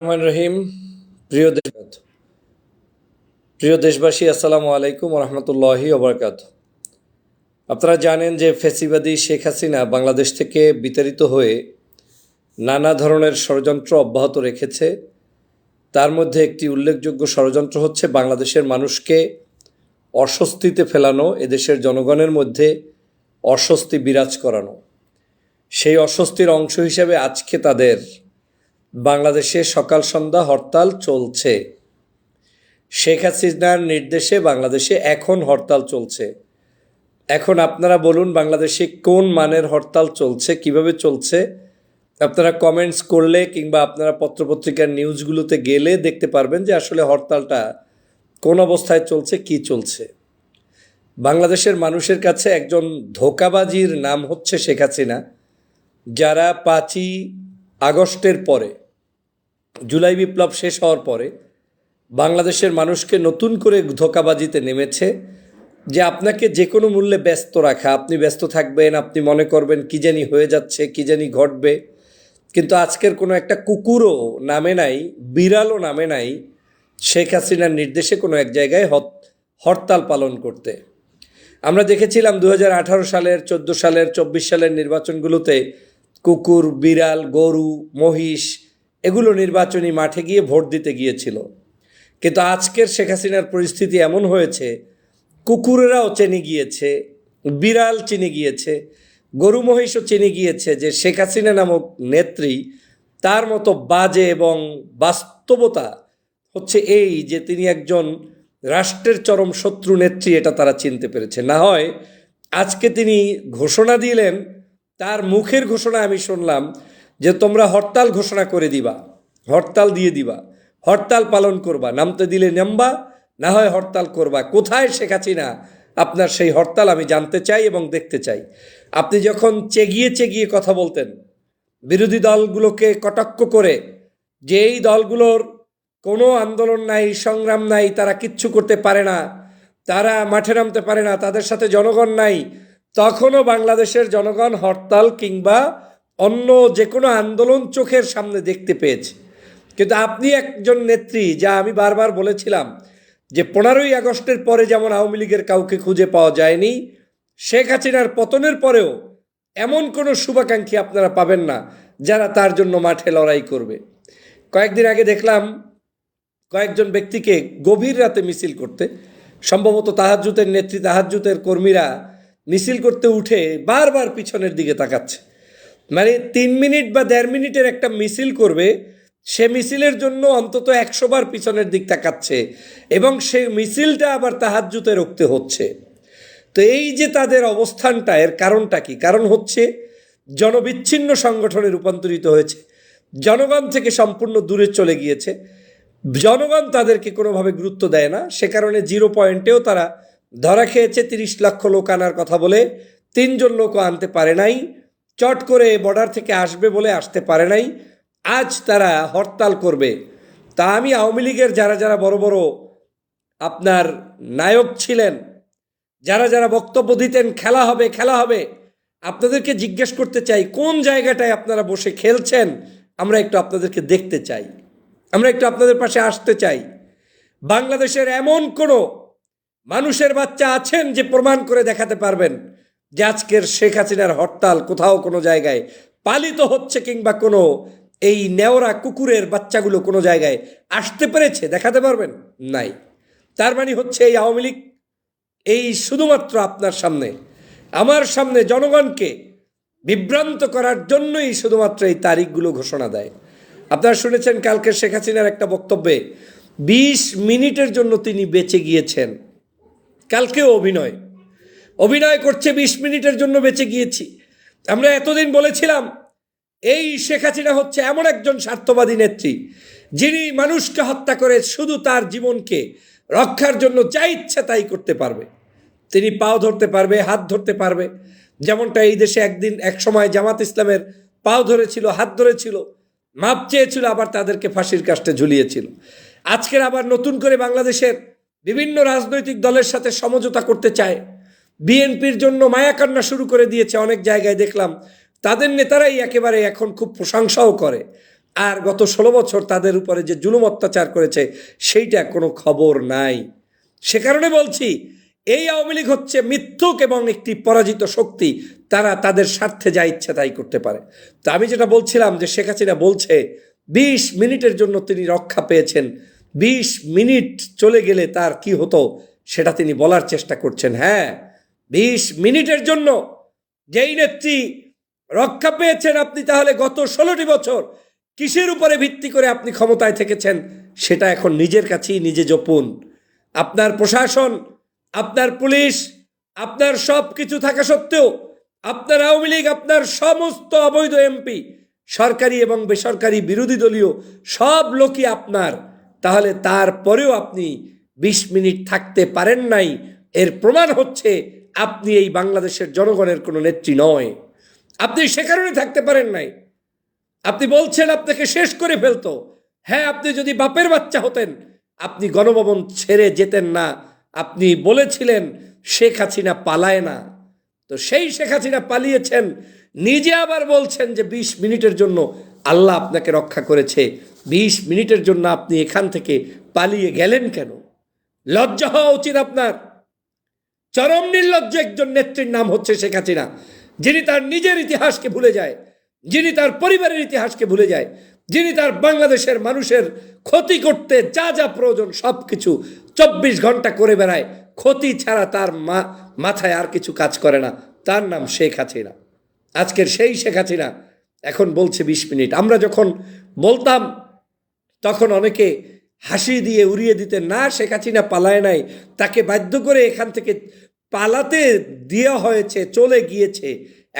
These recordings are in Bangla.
রহমান রহিম, প্রিয় দেশ প্রিয় দেশবাসী, আসসালামু আলাইকুম রহমতুল্লাহি ওবরকাত। আপনারা জানেন যে ফেসিবাদী শেখ হাসিনা বাংলাদেশ থেকে বিতাড়িত হয়ে নানা ধরনের ষড়যন্ত্র অব্যাহত রেখেছে। তার মধ্যে একটি উল্লেখযোগ্য ষড়যন্ত্র হচ্ছে বাংলাদেশের মানুষকে অস্বস্তিতে ফেলানো, এদেশের জনগণের মধ্যে অস্বস্তি বিরাজ করানো। সেই অস্বস্তির অংশ হিসেবে আজকে তাদের বাংলাদেশে সকাল সন্ধ্যা হরতাল চলছে। শেখ হাসিনার নির্দেশে বাংলাদেশে এখন হরতাল চলছে। এখন আপনারা বলুন, বাংলাদেশে কোন মানের হরতাল চলছে, কীভাবে চলছে? আপনারা কমেন্টস করলে কিংবা আপনারা পত্রপত্রিকার নিউজগুলোতে গেলে দেখতে পারবেন যে আসলে হরতালটা কোন অবস্থায় চলছে, কি চলছে। বাংলাদেশের মানুষের কাছে একজন ধোকাবাজির নাম হচ্ছে শেখ হাসিনা, যারা পাঁচই আগস্টের পরে জুলাই বিপ্লব শেষ হওয়ার পরে বাংলাদেশের মানুষকে নতুন করে ধোকাবাজিতে নেমেছে যে আপনাকে যে কোনো মূল্যে ব্যস্ত রাখা, আপনি ব্যস্ত থাকবেন, আপনি মনে করবেন কি জানি হয়ে যাচ্ছে, কি জানি ঘটবে। কিন্তু আজকের কোনো একটা কুকুরও নামে নাই, বিড়ালও নামে নাই, শেখ হাসিনার নির্দেশে কোনো এক জায়গায় হরতাল পালন করতে। আমরা দেখেছিলাম দু হাজার আঠারো সালের, চোদ্দ সালের, চব্বিশ সালের নির্বাচনগুলোতে কুকুর, বিড়াল, গরু, মহিষ এগুলো নির্বাচনী মাঠে গিয়ে ভোট দিতে গিয়েছিল। কিন্তু আজকের শেখ হাসিনার পরিস্থিতি এমন হয়েছে, কুকুরেরাও চেনে গিয়েছে, বিড়াল চিনে গিয়েছে, গরু মহিষও চিনে গিয়েছে যে শেখ হাসিনা নামক নেত্রী তার মতো বাজে এবং বাস্তবতা হচ্ছে এই যে তিনি একজন রাষ্ট্রের চরম শত্রু নেত্রী, এটা তারা চিনতে পেরেছে। না হয় আজকে তিনি ঘোষণা দিলেন, তার মুখের ঘোষণা আমি শুনলাম যে তোমরা হরতাল ঘোষণা করে দিবা, হরতাল দিয়ে দিবা, হরতাল পালন করবা নামতে দিলে নামবা, না হয় হরতাল করবা। কোথায় শেখ হাসিনা? আপনার সেই হরতাল আমি জানতে চাই এবং দেখতে চাই। আপনি যখন চেগিয়ে চেগিয়ে কথা বলতেন, বিরোধী দলগুলোকে কটাক্ষ করে, যে এই দলগুলোর কোনো আন্দোলন নাই, সংগ্রাম নাই, তারা কিচ্ছু করতে পারে না, তারা মাঠে নামতে পারে না, তাদের সাথে জনগণ নাই, তখনও বাংলাদেশের জনগণ হরতাল কিংবা অন্য যে কোনো আন্দোলন চোখের সামনে দেখতে পেয়েছে। কিন্তু আপনি একজন নেত্রী, যা আমি বারবার বলেছিলাম যে পনেরোই আগস্টের পরে যেমন আওয়ামী লীগের কাউকে খুঁজে পাওয়া যায়নি, শেখ হাসিনার পতনের পরেও এমন কোনো শুভাকাঙ্ক্ষী আপনারা পাবেন না যারা তার জন্য মাঠে লড়াই করবে। কয়েকদিন আগে দেখলাম কয়েকজন ব্যক্তিকে গভীর রাতে মিছিল করতে, সম্ভবত তাহাজ্জুতের নেত্রী তাহাজ্জুতের কর্মীরা মিছিল করতে উঠে বারবার পিছনের দিকে তাকাচ্ছে। মানে তিন মিনিট বা দেড় মিনিটের একটা মিছিল করবে, সে মিছিলের জন্য অন্তত একশো বার পিছনের দিক তাকাচ্ছে এবং সে মিছিলটা আবার তাহাজ্জুতে রুখতে হচ্ছে। তো এই যে তাদের অবস্থানটা, এর কারণটা কি? কারণ হচ্ছে জনবিচ্ছিন্ন সংগঠনে রূপান্তরিত হয়েছে, জনগণ থেকে সম্পূর্ণ দূরে চলে গিয়েছে। জনগণ তাদেরকে কোনোভাবে গুরুত্ব দেয় না, সে কারণে জিরো পয়েন্টেও তারা ধরা খেয়েছে, তিরিশ লক্ষ লোক আনার কথা বলে তিনজন লোকও আনতে পারে নাই। চট করে বর্ডার থেকে আসবে বলে আসতে পারে নাই। আজ তারা হরতাল করবে। তা আমি আওয়ামী লীগের যারা যারা বড় বড় আপনার নায়ক ছিলেন, যারা যারা বক্তব্য দিতেন, খেলা হবে খেলা হবে, আপনাদেরকে জিজ্ঞেস করতে চাই, কোন জায়গাটায় আপনারা বসে খেলছেন, আমরা একটু আপনাদেরকে দেখতে চাই। আমরা একটু আপনাদের পাশে আসতে চাই। বাংলাদেশের এমন কোনো মানুষের বাচ্চা আছেন যে প্রমাণ করে দেখাতে পারবেন? যে আজকের শেখ হাসিনার হরতাল কোথাও কোনো জায়গায় পালিত হচ্ছে কিংবা কোনো এই নেওরা কুকুরের বাচ্চাগুলো কোনো জায়গায় আসতে পেরেছে, দেখাতে পারবেন? নাই। তার মানে হচ্ছে এই আওয়ামী লীগ, এই শুধুমাত্র আপনার সামনে। আমার সামনে জনগণকে বিভ্রান্ত করার জন্যই শুধুমাত্র এই তারিখগুলো ঘোষণা দেয়। আপনারা শুনেছেন কালকে শেখ হাসিনার একটা বক্তব্যে, বিশ মিনিটের জন্য তিনি বেঁচে গিয়েছেন। কালকেও অভিনয়। অভিনয় করছে বিশ মিনিটের জন্য বেঁচে গিয়েছি। আমরা এতদিন বলেছিলাম, এই শেখ হাসিনা হচ্ছে এমন একজন স্বার্থবাদী নেত্রী, যিনি মানুষকে হত্যা করে শুধু তার জীবনকে রক্ষার জন্য যা ইচ্ছা তাই করতে পারবে। তিনি পাও ধরতে পারবে, হাত ধরতে পারবে। যেমনটা এই দেশে একদিন, এক সময় জামাত ইসলামের পাও ধরেছিল, হাত ধরেছিল, মাপ চেয়েছিল, আবার তাদেরকে ফাঁসির কাস্টে ঝুলিয়েছিল। আজকের আবার নতুন করে বাংলাদেশের বিভিন্ন রাজনৈতিক দলের সাথে সমঝোতা করতে চায় বিএনপির জন্য মায়াকান্না শুরু করে দিয়েছে অনেক জায়গায় দেখলাম। তাদের নেতারাই একেবারে এখন খুব প্রশংসাও করে। আর গত ষোলো বছর তাদের উপরে যে জুলুম অত্যাচার করেছে, সেইটা কোনো খবর নাই। সে কারণে বলছি, এই আওয়ামী লীগ হচ্ছে মিথ্যুক এবং একটি পরাজিত শক্তি। তারা তাদের স্বার্থে যা ইচ্ছা তাই করতে পারে। তো আমি যেটা বলছিলাম যে শেখ হাসিনা বলছে, বিশ মিনিটের জন্য তিনি রক্ষা পেয়েছেন। বিশ মিনিট চলে গেলে তার কি হতো, সেটা তিনি বলার চেষ্টা করছেন। হ্যাঁ বিশ মিনিটের জন্য যেই নেত্রী রক্ষা পেয়েছেন আপনি, তাহলে গত ষোলোটি বছর কিসের উপরে ভিত্তি করে আপনি ক্ষমতায় থেকেছেন সেটা এখন নিজের কাছেই নিজে জপুন। আপনার প্রশাসন, আপনার পুলিশ, আপনার সব কিছু থাকা সত্ত্বেও আপনার আওয়ামী লীগ, আপনার সমস্ত অবৈধ এমপি, সরকারি এবং বেসরকারি বিরোধী দলীয় সব লোকই আপনার। তাহলে তারপরেও আপনি বিশ মিনিট থাকতে পারেন নাই। এর প্রমাণ হচ্ছে আপনি এই বাংলাদেশের জনগণের কোনো নেত্রী নয়। আপনি সে কারণে থাকতে পারেন নাই। আপনি বলছেন আপনাকে শেষ করে ফেলতো। হ্যাঁ আপনি যদি বাপের বাচ্চা হতেন, আপনি গণভবন ছেড়ে যেতেন না। আপনি বলেছিলেন, শেখ হাসিনা পালায় না। তো সেই শেখ হাসিনা পালিয়েছেন। নিজে আবার বলছেন যে, বিশ মিনিটের জন্য আল্লাহ আপনাকে রক্ষা করেছে। বিশ মিনিটের জন্য আপনি এখান থেকে পালিয়ে গেলেন কেন? লজ্জা হওয়া উচিত আপনার। চরম নির্লজ্জ একজন নেত্রীর নাম হচ্ছে শেখ হাসিনা। যিনি তার নিজের ইতিহাসকে ভুলে যায়, যিনি তার পরিবারের ইতিহাসকে ভুলে যায়, যিনি তার বাংলাদেশের মানুষের ক্ষতি করতে যা যা প্রয়োজন সব কিছু চব্বিশ ঘণ্টা করে বেড়ায়, ক্ষতি ছাড়া তার মা, মাথায় আর কিছু কাজ করে না। তার নাম শেখ হাসিনা। আজকের সেই শেখ হাসিনা এখন বলছে বিশ মিনিট। আমরা যখন বলতাম, তখন অনেকে হাসি দিয়ে উড়িয়ে দিতে না শেখ হাসিনা পালায় নাই। তাকে বাধ্য করে এখান থেকে পালাতে দেওয়া হয়েছে, চলে গিয়েছে।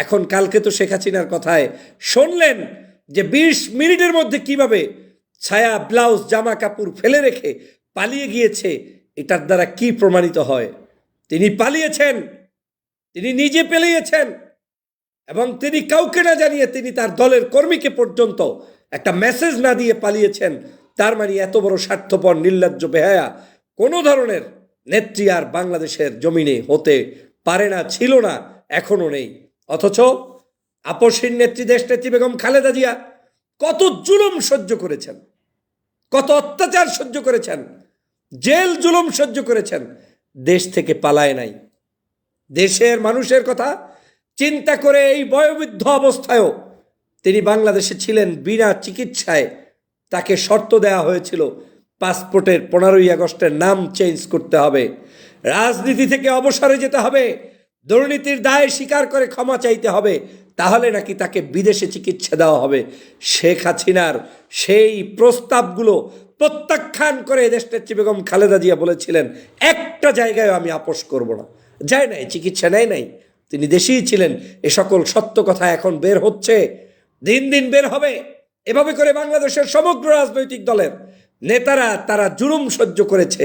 এখন কালকে তো শেখ হাসিনার কথায়। শুনলেন যে বিশ মিনিটের মধ্যে কীভাবে ছায়া, ব্লাউজ, জামা কাপড় ফেলে রেখে পালিয়ে গিয়েছে, এটার দ্বারা কি প্রমাণিত হয়? তিনি পালিয়েছেন, তিনি নিজে পেলিয়েছেন, এবং তিনি কাউকে না জানিয়ে তিনি তার দলের কর্মীকে পর্যন্ত একটা মেসেজ না দিয়ে পালিয়েছেন। তার মানে এত বড় স্বার্থপর, নির্লজ্জ বেহায়া কোনো ধরনের নেত্রী আর বাংলাদেশের জমিনে হতে পারে না, ছিল না, এখনও নেই। অথচ আপসীর নেত্রী দেশ নেত্রী বেগম খালেদা জিয়া কত জুলুম সহ্য করেছেন, কত অত্যাচার সহ্য করেছেন, জেল জুলুম সহ্য করেছেন, দেশ থেকে পালায় নাই। দেশের মানুষের কথা চিন্তা করে এই বয়োবৃদ্ধ অবস্থায়ও তিনি বাংলাদেশে ছিলেন বিনা চিকিৎসায় তাকে শর্ত দেওয়া হয়েছিল পাসপোর্টের পনেরোই আগস্টের নাম চেঞ্জ করতে হবে। রাজনীতি থেকে অবসরে যেতে হবে। দুর্নীতির দায় স্বীকার করে ক্ষমা চাইতে হবে। তাহলে নাকি তাকে বিদেশে চিকিৎসা দেওয়া হবে। শেখ হাসিনার সেই প্রস্তাবগুলো প্রত্যাখ্যান করে দেশনেত্রী বেগম খালেদা জিয়া বলেছিলেন, একটা জায়গায় আমি আপোষ করব না। যায় নাই, চিকিৎসা নেয় নাই। তিনি দেশেই ছিলেন। এ সকল সত্য কথা এখন বের হচ্ছে। দিন দিন বের হবে। এভাবে করে বাংলাদেশের সমগ্র রাজনৈতিক দলের নেতারা, তারা জুলুম সহ্য করেছে।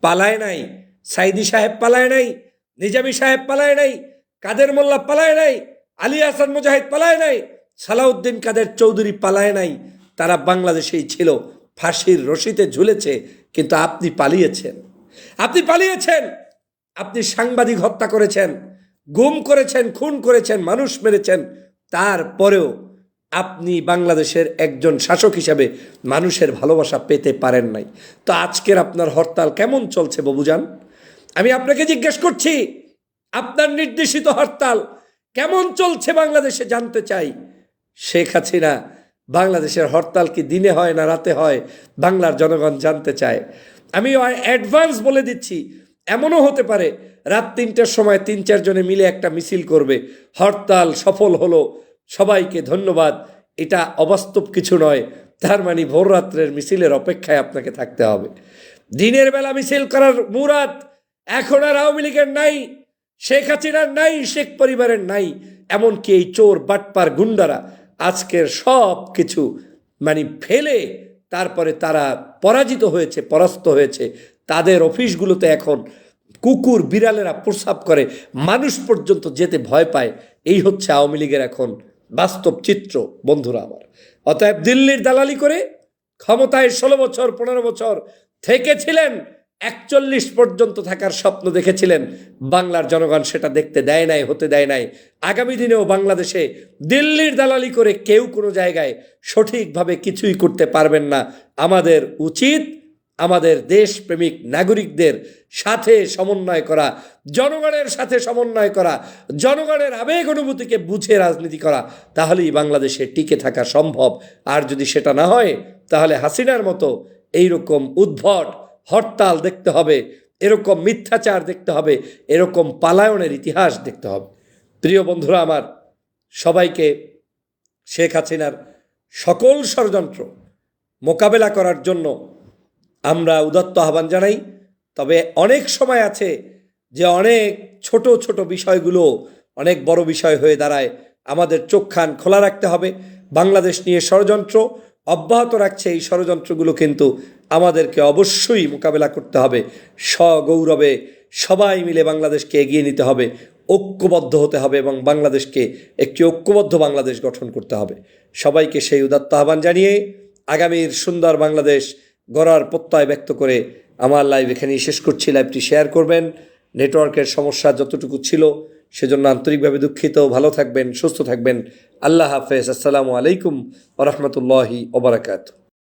পালায় নাই। সাইদি সাহেব পালায় নাই, নিজামী সাহেব পালায় নাই, কাদের মোল্লা পালায় নাই, আলী হাসান মুজাহিদ পালায় নাই, সালাউদ্দিন কাদের চৌধুরী পালায় নাই, তারা বাংলাদেশেই ছিল। ফাঁসির রশিতে ঝুলেছে, কিন্তু আপনি পালিয়েছেন। আপনি পালিয়েছেন! আপনি সাংবাদিক হত্যা করেছেন, গুম করেছেন, খুন করেছেন, মানুষ মেরেছেন, তারপরেও আপনি বাংলাদেশের একজন শাসক হিসাবে মানুষের ভালোবাসা পেতে পারেন নাই। তো আজকের আপনার হরতাল কেমন চলছে বাবুজান আমি আপনাকে জিজ্ঞেস করছি, আপনার নির্দেশিত হরতাল কেমন চলছে বাংলাদেশে জানতে চাই। শেখ হাসিনা, বাংলাদেশের হরতাল কি দিনে হয় না রাতে হয়, বাংলার জনগণ জানতে চায়। আমি অ্যাডভান্স বলে দিচ্ছি, এমনও হতে পারে রাত তিনটার সময় তিন চারজনে মিলে একটা মিছিল করবে, হরতাল সফল হলো সবাইকে ধন্যবাদ। এটা অবাস্তব কিছু নয়। তার মানে ভোর রাত্রের মিছিলের অপেক্ষায় আপনাকে থাকতে হবে। দিনের বেলা মিছিল করার মুরাদ এখন আর আওয়ামী লীগের নাই, শেখ হাসিনার নাই, শেখ পরিবারের নাই, এমনকি এই চোর বাটপার গুন্ডারা আজকের সব কিছু মানে ফেলে তারপরে তারা পরাজিত হয়েছে, পরাস্ত হয়েছে। তাদের অফিসগুলোতে এখন কুকুর বিড়ালেরা প্রস্রাব করে। মানুষ পর্যন্ত যেতে ভয় পায়। এই হচ্ছে আওয়ামী লীগের এখন বাস্তব চিত্র, বন্ধুরা আমার। অতএব দিল্লির দালালি করে ক্ষমতায় ষোলো বছর, পনেরো বছর থেকেছিলেন, একচল্লিশ পর্যন্ত থাকার স্বপ্ন দেখেছিলেন। বাংলার জনগণ সেটা দেখতে দেয় নাই, হতে দেয় নাই। আগামী দিনেও বাংলাদেশে দিল্লির দালালি করে কেউ কোনো জায়গায় সঠিকভাবে কিছুই করতে পারবেন না। আমাদের উচিত আমাদের দেশপ্রেমিক নাগরিকদের সাথে সমন্বয় করা, জনগণের সাথে সমন্বয় করা, জনগণের আবেগ অনুভূতিকে বুঝে রাজনীতি করা, তাহলেই বাংলাদেশে টিকে থাকা সম্ভব। আর যদি সেটা না হয়, তাহলে হাসিনার মতো এইরকম উদ্ভট, হরতাল দেখতে হবে, এরকম মিথ্যাচার দেখতে হবে, এরকম পালায়নের ইতিহাস দেখতে হবে। প্রিয় বন্ধুরা আমার, সবাইকে শেখ হাসিনার সকল ষড়যন্ত্র মোকাবেলা করার জন্য আমরা উদাত্ত আহ্বান জানাই। তবে অনেক সময় আছে যে অনেক ছোট ছোট বিষয়গুলো অনেক বড় বিষয় হয়ে দাঁড়ায়। আমাদের চোখ খান খোলা রাখতে হবে। বাংলাদেশ নিয়ে ষড়যন্ত্র অব্যাহত রাখছে এই ষড়যন্ত্রগুলো কিন্তু আমাদেরকে অবশ্যই মোকাবেলা করতে হবে। সগৌরবে সবাই মিলে বাংলাদেশকে এগিয়ে নিতে হবে। ঐক্যবদ্ধ হতে হবে এবং বাংলাদেশকে একটি ঐক্যবদ্ধ বাংলাদেশ গঠন করতে হবে। সবাইকে সেই উদাত্ত আহ্বান জানিয়ে আগামীর সুন্দর বাংলাদেশ গড়ার প্রত্যয় ব্যক্ত করে আমার লাইভ এখানেই শেষ করছি। লাইভটি শেয়ার করবেন। নেটওয়ার্কের সমস্যা যতটুকু ছিল সেজন্য আন্তরিকভাবে দুঃখিত। ভালো থাকবেন, সুস্থ থাকবেন। আল্লাহ হাফেজ। আসসালামু আলাইকুম ওরহমতুল্লাহি ওবরাকাতু